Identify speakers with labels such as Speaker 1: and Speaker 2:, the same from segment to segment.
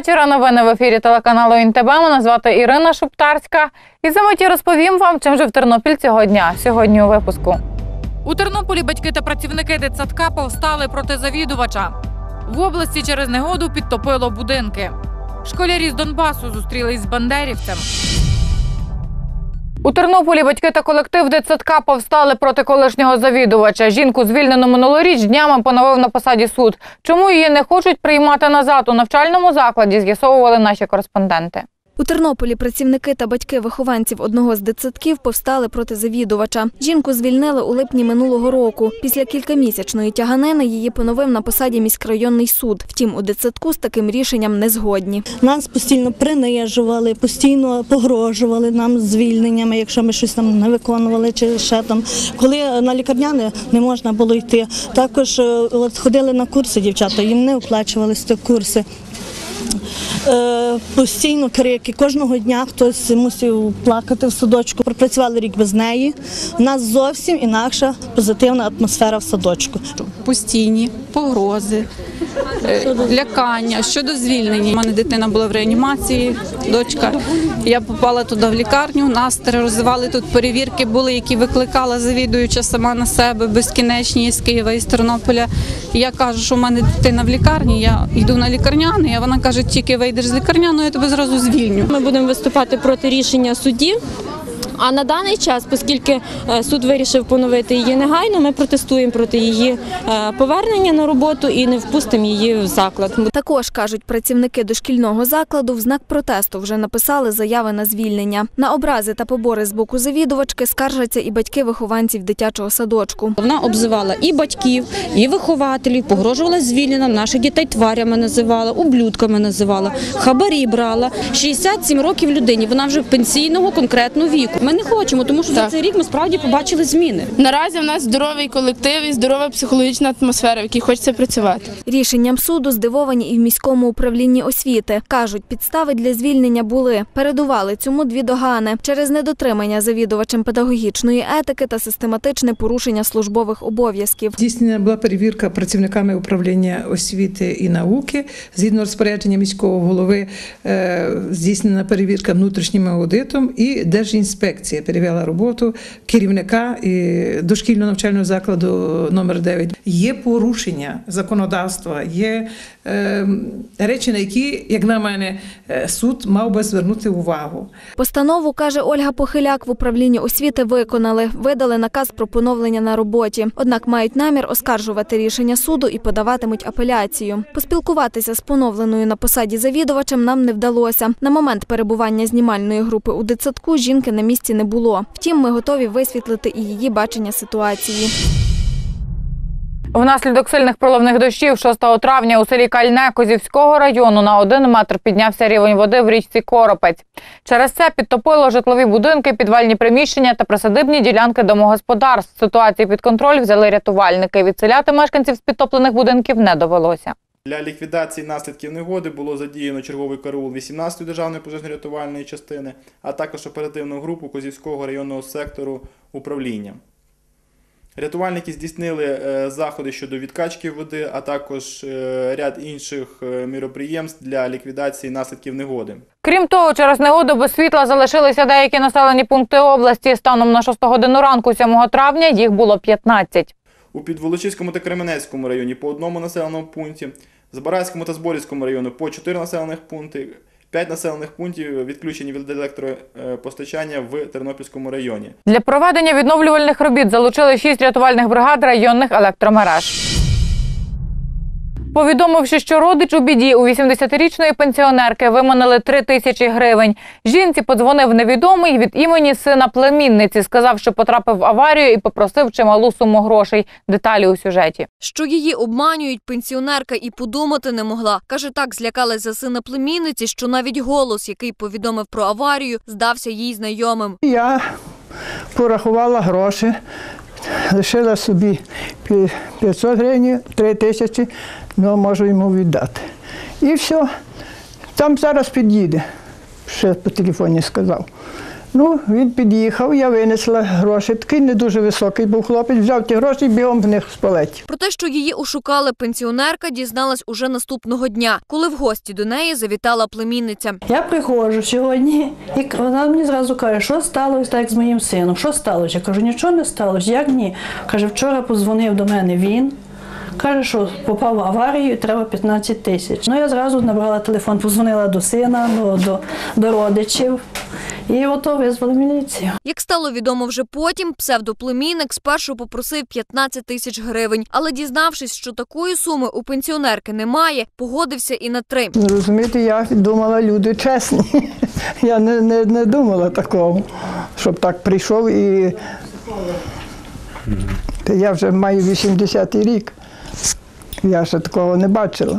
Speaker 1: Вечора. Новини в ефірі телеканалу НТБ. Мене звати Ірина Шуптарська. І за миті розповім вам, чим же в Тернопіль цього дня. Сьогодні у випуску. У Тернополі батьки та працівники дитсадка повстали проти завідувача. В області через негоду підтопило будинки. Школярі з Донбасу зустрілись з бандерівцем. У Тернополі батьки та колектив дитсадка повстали проти колишнього завідувача. Жінку звільнено минулоріч днями поновив на посаді суд. Чому її не хочуть приймати назад у навчальному закладі? З'ясовували наші кореспонденти.
Speaker 2: У Тернополі працівники та батьки вихованців одного з дитсадків повстали проти завідувача. Жінку звільнили у липні минулого року. Після кількамісячної тяганини її поновив на посаді міськрайонний суд. Втім, у дитсадку з таким рішенням не згодні.
Speaker 3: Нас постійно принижували, постійно погрожували нам звільненнями, якщо ми щось там не виконували чи ще там. Коли на лікарняне не можна було йти. Також е, от ходили на курси дівчата, їм не оплачувалися курси. Е, Постійно крики. Кожного дня хтось мусив плакати в садочку. Пропрацювали рік без неї. У нас зовсім інакша позитивна атмосфера в садочку.
Speaker 4: постійні погрози, е, лякання щодо звільнення. У мене дитина була в реанімації, дочка. Я попала туди в лікарню, нас тероризували тут. Перевірки були, які викликала завідуюча сама на себе, безкінечні з Києва і з Тернополя. Я кажу, що в мене дитина в лікарні. Я йду на лікарняний, а вона каже, тільки вийдеш з лікарняного, я тебе зразу звільню.
Speaker 5: Ми будемо виступати проти рішення судді. А на даний час, оскільки е, суд вирішив поновити її негайно, ми протестуємо проти її е, повернення на роботу і не впустимо її в заклад.
Speaker 2: Також кажуть, працівники дошкільного закладу в знак протесту вже написали заяви на звільнення. На образи та побори з боку завідувачки скаржаться і батьки вихованців дитячого садочку.
Speaker 6: Вона обзивала і батьків, і вихователів, погрожувала звільненням, наших дітей тварями називала, ублюдками називала, хабарі брала. 67 років людині, вона вже пенсійного конкретного віку. Ми не хочемо, тому що за цей рік ми справді побачили зміни.
Speaker 7: Наразі в нас здоровий колектив і здорова психологічна атмосфера, в якій хочеться працювати.
Speaker 2: Рішенням суду здивовані і в міському управлінні освіти. Кажуть, підстави для звільнення були. Передували цьому дві догани через недотримання завідувачем педагогічної етики та систематичне порушення службових обов'язків.
Speaker 8: Здійснена була перевірка працівниками управління освіти і науки. Згідно розпорядження міського голови, е, здійснена перевірка внутрішнім аудитом і Держінспекція перевела роботу керівника і дошкільного навчального закладу номер 9. Є порушення законодавства, є е, речі, на які, як на мене, е, суд мав би звернути увагу.
Speaker 2: Постанову, каже Ольга Похиляк, в управлінні освіти виконали. Видали наказ про поновлення на роботі. Однак мають намір оскаржувати рішення суду і подаватимуть апеляцію. Поспілкуватися з поновленою на посаді завідувачем нам не вдалося. На момент перебування знімальної групи у дитсадку жінки на місці не було. Втім, ми готові висвітлити і її бачення ситуації.
Speaker 1: Внаслідок сильних проливних дощів 6 травня у селі Кальне Козівського району на один метр піднявся рівень води в річці Коропець. Через це підтопило житлові будинки, підвальні приміщення та присадибні ділянки домогосподарств. Ситуацію під контроль взяли рятувальники. Відселяти мешканців з підтоплених будинків не довелося.
Speaker 9: Для ліквідації наслідків негоди було задіяно черговий караул 18-ї державної пожежно-рятувальної частини, а також оперативну групу Козівського районного сектору управління. Рятувальники здійснили е, заходи щодо відкачки води, а також е, ряд інших е, міроприємств для ліквідації наслідків негоди.
Speaker 1: Крім того, через негоду без світла залишилися деякі населені пункти області. Станом на 6 годину ранку 7 травня їх було 15.
Speaker 9: У Підволочиському та Кременецькому районі по одному населеному пункті, Збаразькому та Зборівському району по 4 населених пункти, 5 населених пунктів відключені від електропостачання в Тернопільському районі.
Speaker 1: Для проведення відновлювальних робіт залучили 6 рятувальних бригад районних електромереж. Повідомивши, що родич у біді у 80-річної пенсіонерки виманили 3 тисячі гривень. Жінці подзвонив невідомий від імені сина племінниці. Сказав, що потрапив в аварію і попросив чималу суму грошей. Деталі у сюжеті.
Speaker 10: Що її обманюють, пенсіонерка і подумати не могла. Каже, так злякалась за сина племінниці, що навіть голос, який повідомив про аварію, здався їй знайомим.
Speaker 11: Я порахувала гроші, лишила собі 500 гривень, 3 тисячі, ну можу йому віддати. І все. Там зараз під'їде, ще по телефоні сказав. Ну, він під'їхав, я винесла гроші. Такий не дуже високий був хлопець, взяв ті гроші і бігом в них з.
Speaker 10: Про те, що її ошукали пенсіонерка, дізналась уже наступного дня, коли в гості до неї завітала племінниця.
Speaker 12: Я приходжу сьогодні, і вона мені зразу каже, що сталося так з моїм сином, що сталося? Я кажу, нічого не сталося. Як ні? Каже, вчора подзвонив до мене він. Каже, що попав в аварію треба 15 тисяч. Ну я зразу набрала телефон, позвонила до сина, ну, до, до родичів. І ото визвали міліцію.
Speaker 10: Як стало відомо вже потім, псевдоплемінник спершу попросив 15 тисяч гривень, але дізнавшись, що такої суми у пенсіонерки немає, погодився і на три.
Speaker 11: Ну, Розумієте, я думала, люди чесні. Я не, не, не думала такого, щоб так прийшов і. Я вже маю 80-й рік. Я ще такого не бачила.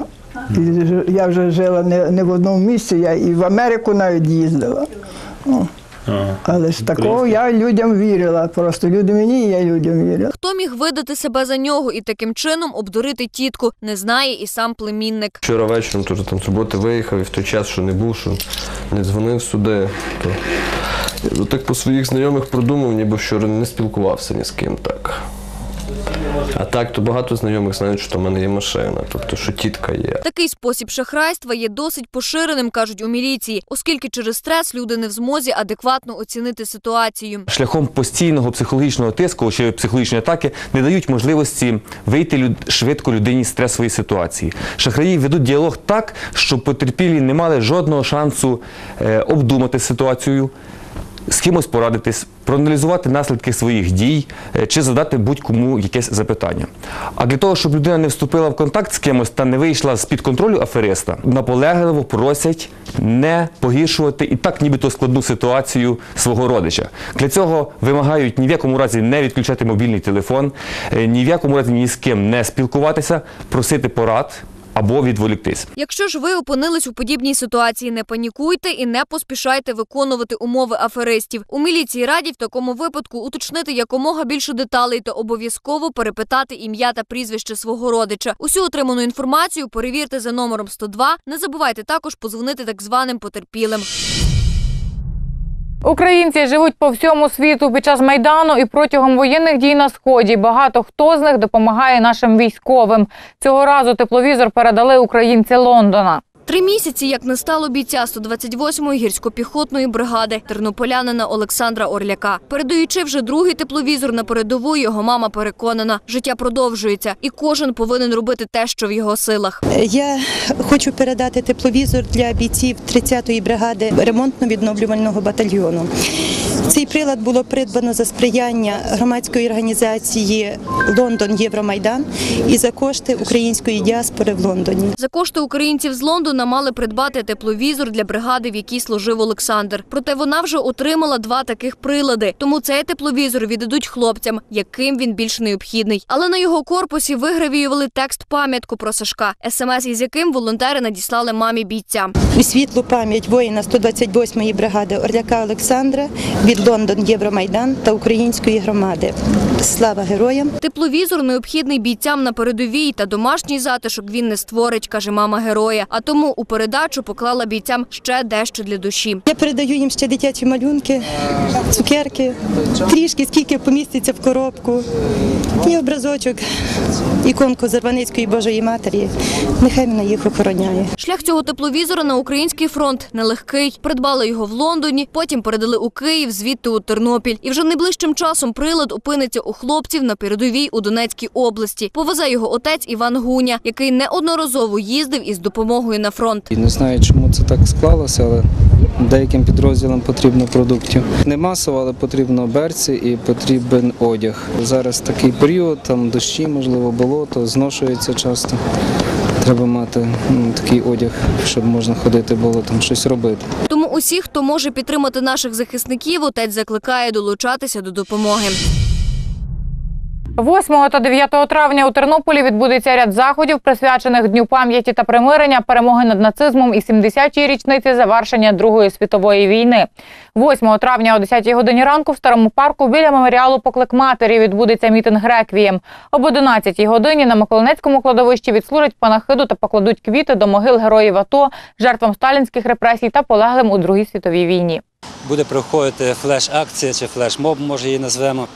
Speaker 11: І я вже жила не, не в одному місці, я і в Америку навіть їздила. Ну, але ж такого я людям вірила. Просто люди мені, і я людям вірила.
Speaker 10: Хто міг видати себе за нього і таким чином обдурити тітку, не знає і сам племінник.
Speaker 13: Вчора вечором теж там з роботи виїхав і в той час, що не був, що не дзвонив сюди. То я так по своїх знайомих продумав, ніби вчора не спілкувався ні з ким так. А так, то багато знайомих знають, що в мене є машина, тобто що тітка є.
Speaker 10: Такий спосіб шахрайства є досить поширеним, кажуть у міліції, оскільки через стрес люди не в змозі адекватно оцінити ситуацію.
Speaker 14: шляхом постійного психологічного тиску чи психологічної атаки не дають можливості вийти люд- швидко людині з стресової ситуації. Шахраї ведуть діалог так, щоб потерпілі не мали жодного шансу е, обдумати ситуацію. З кимось порадитись, проаналізувати наслідки своїх дій е, чи задати будь-кому якесь запитання. А для того, щоб людина не вступила в контакт з кимось та не вийшла з-під контролю афериста, наполегливо просять не погіршувати і так нібито складну ситуацію свого родича. Для цього вимагають ні в якому разі не відключати мобільний телефон, е, ні в якому разі ні з ким не спілкуватися, просити порад або відволіктись.
Speaker 10: Якщо ж ви опинились у подібній ситуації, не панікуйте і не поспішайте виконувати умови аферистів. У міліції радять в такому випадку уточнити якомога більше деталей та обов'язково перепитати ім'я та прізвище свого родича. Усю отриману інформацію перевірте за номером 102. Не забувайте також позвонити так званим потерпілим.
Speaker 1: Українці живуть по всьому світу під час майдану і протягом воєнних дій на сході. Багато хто з них допомагає нашим військовим. Цього разу тепловізор передали українці Лондона.
Speaker 10: Три місяці, як не стало бійця 128-ї гірсько-піхотної бригади тернополянина Олександра Орляка. Передаючи вже другий тепловізор на передову, його мама переконана, життя продовжується, і кожен повинен робити те, що в його силах.
Speaker 15: Я хочу передати тепловізор для бійців 30-ї бригади ремонтно-відновлювального батальйону. Цей прилад було придбано за сприяння громадської організації Лондон Євромайдан і за кошти української діаспори в Лондоні.
Speaker 10: За кошти українців з Лондона мали придбати тепловізор для бригади, в якій служив Олександр. Проте вона вже отримала два таких прилади. Тому цей тепловізор віддадуть хлопцям, яким він більш необхідний. Але на його корпусі вигравіювали текст пам'ятку про Сашка, смс із яким волонтери надіслали мамі бійця.
Speaker 15: У світлу пам'ять воїна 128-ї бригади Орляка Олександра від Лондон Євромайдан та української громади. Слава героям!
Speaker 10: Тепловізор необхідний бійцям на передовій та домашній затишок він не створить, каже мама героя. А тому у передачу поклала бійцям ще дещо для душі.
Speaker 15: Я передаю їм ще дитячі малюнки, цукерки, трішки скільки поміститься в коробку. І образочок, іконку Зарваницької Божої Матері. Нехай вона їх охороняє.
Speaker 10: Шлях цього тепловізора на український фронт нелегкий. Придбали його в Лондоні, потім передали у Київ, звідти у Тернопіль. І вже найближчим часом прилад опиниться у хлопців на передовій у Донецькій області. Повезе його отець Іван Гуня, який неодноразово їздив із допомогою на фронт.
Speaker 16: Не знаю, чому це так склалося, але деяким підрозділам потрібно продуктів. Не масово, але потрібно берці і потрібен одяг. Зараз такий період, там дощі, можливо, болото, зношується часто. Треба мати ну, такий одяг, щоб можна ходити болотом, щось робити.
Speaker 10: Усіх, хто може підтримати наших захисників, отець закликає долучатися до допомоги.
Speaker 1: 8 та 9 травня у Тернополі відбудеться ряд заходів, присвячених Дню пам'яті та примирення, перемоги над нацизмом і 70-й річниці завершення Другої світової війни. 8 травня о 10 годині ранку в старому парку біля меморіалу Поклик матері відбудеться мітинг реквієм. Об 11 годині на Миколинецькому кладовищі відслужать панахиду та покладуть квіти до могил героїв АТО, жертвам сталінських репресій та полеглим у Другій світовій війні.
Speaker 17: буде проходити флеш-акція чи флеш-моб, може її назвемо,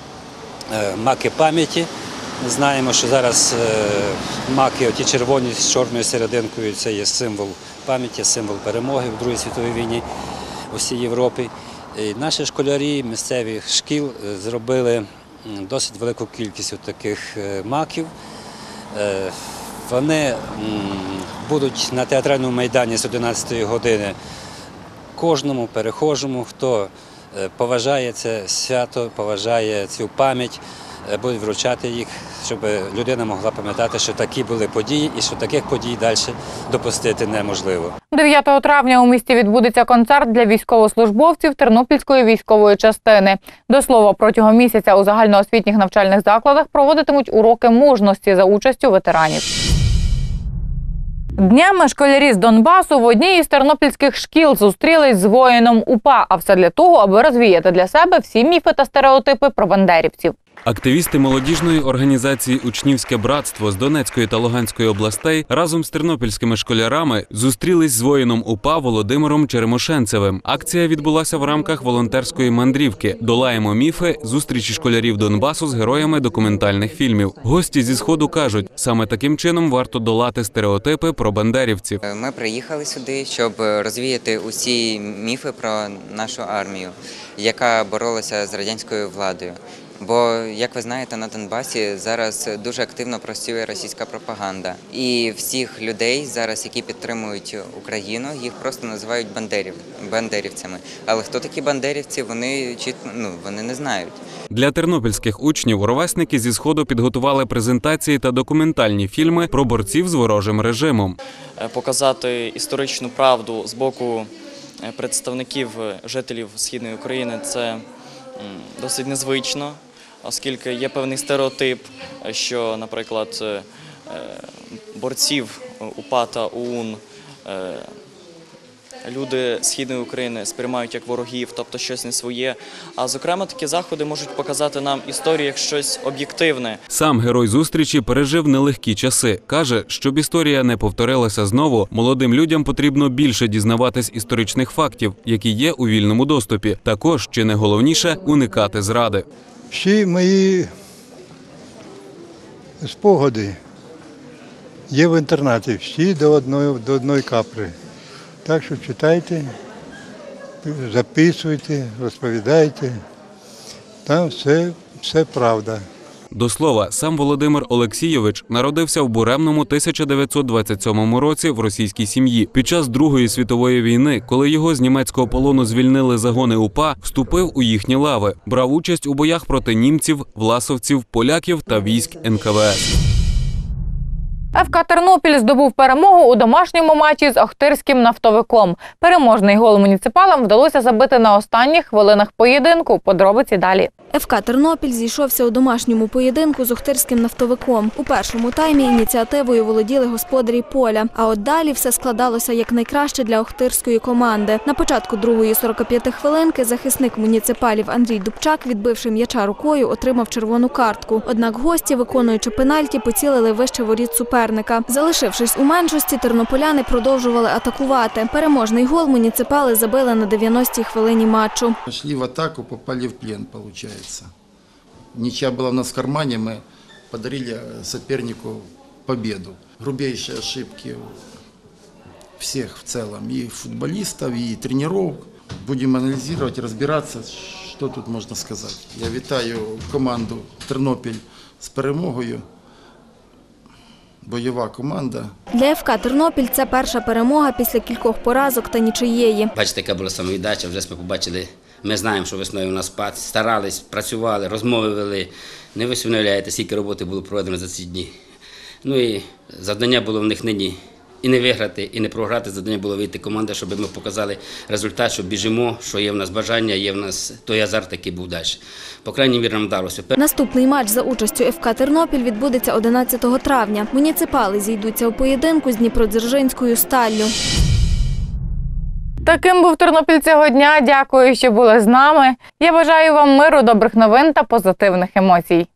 Speaker 17: маки пам'яті. Знаємо, що зараз е, маки, оті червоні з чорною серединкою, це є символ пам'яті, символ перемоги в Другій світовій війні у всій Європі. І наші школярі місцевих шкіл е, зробили досить велику кількість таких е, маків. Е, Вони будуть на театральному майдані з 11 години кожному перехожому, хто е, поважає це свято, поважає цю пам'ять, е, будуть вручати їх, щоб людина могла пам'ятати, що такі були події і що таких подій далі допустити неможливо.
Speaker 1: 9 травня у місті відбудеться концерт для військовослужбовців Тернопільської військової частини. До слова, протягом місяця у загальноосвітніх навчальних закладах проводитимуть уроки мужності за участю ветеранів. Днями школярі з Донбасу в одній із тернопільських шкіл зустрілись з воїном УПА, а все для того, аби розвіяти для себе всі міфи та стереотипи про бандерівців.
Speaker 18: Активісти молодіжної організації Учнівське братство з Донецької та Луганської областей разом з тернопільськими школярами зустрілись з воїном УПА Володимиром Черемошенцевим. Акція відбулася в рамках волонтерської мандрівки. Долаємо міфи зустрічі школярів Донбасу з героями документальних фільмів. Гості зі сходу кажуть, саме таким чином варто долати стереотипи про бандерівців.
Speaker 19: Ми приїхали сюди, щоб розвіяти усі міфи про нашу армію, яка боролася з радянською владою. Бо, як ви знаєте, на Донбасі зараз дуже активно працює російська пропаганда, і всіх людей зараз, які підтримують Україну, їх просто називають бандерів, бандерівцями. Але хто такі бандерівці, вони чітко ну вони не знають.
Speaker 18: Для тернопільських учнів ровесники зі сходу підготували презентації та документальні фільми про борців з ворожим режимом.
Speaker 20: Е, показати історичну правду з боку е, представників е, жителів східної України це досить незвично, оскільки є певний стереотип, що, наприклад, е, борців УПА та ОУН е, люди східної України сприймають як ворогів, тобто щось не своє. А зокрема, такі заходи можуть показати нам історію як щось об'єктивне.
Speaker 18: Сам герой зустрічі пережив нелегкі часи. каже, щоб історія не повторилася знову, молодим людям потрібно більше дізнаватись історичних фактів, які є у вільному доступі. Також чи не головніше уникати зради.
Speaker 21: Всі мої спогади є в інтернаті, всі до одної, до одної капри. Так що читайте, записуйте, розповідайте. Там все, все правда.
Speaker 18: До слова, сам Володимир Олексійович народився в буремному 1927 році в російській сім'ї. Під час Другої світової війни, коли його з німецького полону звільнили загони УПА, вступив у їхні лави, брав участь у боях проти німців, власовців, поляків та військ НКВС.
Speaker 1: ФК Тернопіль здобув перемогу у домашньому матчі з Охтирським нафтовиком. Переможний гол муніципалам вдалося забити на останніх хвилинах поєдинку. Подробиці далі.
Speaker 2: ФК Тернопіль зійшовся у домашньому поєдинку з Охтирським нафтовиком. У першому таймі ініціативою володіли господарі поля. А от далі все складалося якнайкраще для Охтирської команди. На початку другої 45 хвилинки захисник муніципалів Андрій Дубчак, відбивши м'яча рукою, отримав червону картку. Однак гості, виконуючи пенальті, поцілили вище воріт суперника. Залишившись у меншості, тернополяни продовжували атакувати. Переможний гол муніципали забили на 90-й хвилині матчу.
Speaker 22: Пошли в атаку, попали в плен, получается. Ничья была у нас в кармане, мы подарили сопернику победу. Грубейшие ошибки всех в целом, и футболистов, и тренеров. Будем анализировать, разбираться, что тут можно сказать. Я вітаю команду Тернопіль з перемогою. Бойова команда.
Speaker 2: Для ФК Тернопіль це перша перемога після кількох поразок та нічиєї.
Speaker 23: Бачите, яка була самовіддача, вже ми побачили. Ми знаємо, що весною у нас спад, старались, працювали, розмови вели. Не ви уявляєте, скільки роботи було проведено за ці дні. Ну і завдання було в них нині і не виграти, і не програти. Завдання було вийти команда, щоб ми показали результат, що біжимо, що є в нас бажання, є в нас той азарт, який був далі. По крайній мірі нам вдалося.
Speaker 2: Наступний матч за участю ФК Тернопіль відбудеться 11 травня. Муніципали зійдуться у поєдинку з Дніпродзержинською сталлю.
Speaker 1: Таким був Тернопіль цього дня. Дякую, що були з нами. Я бажаю вам миру, добрих новин та позитивних емоцій.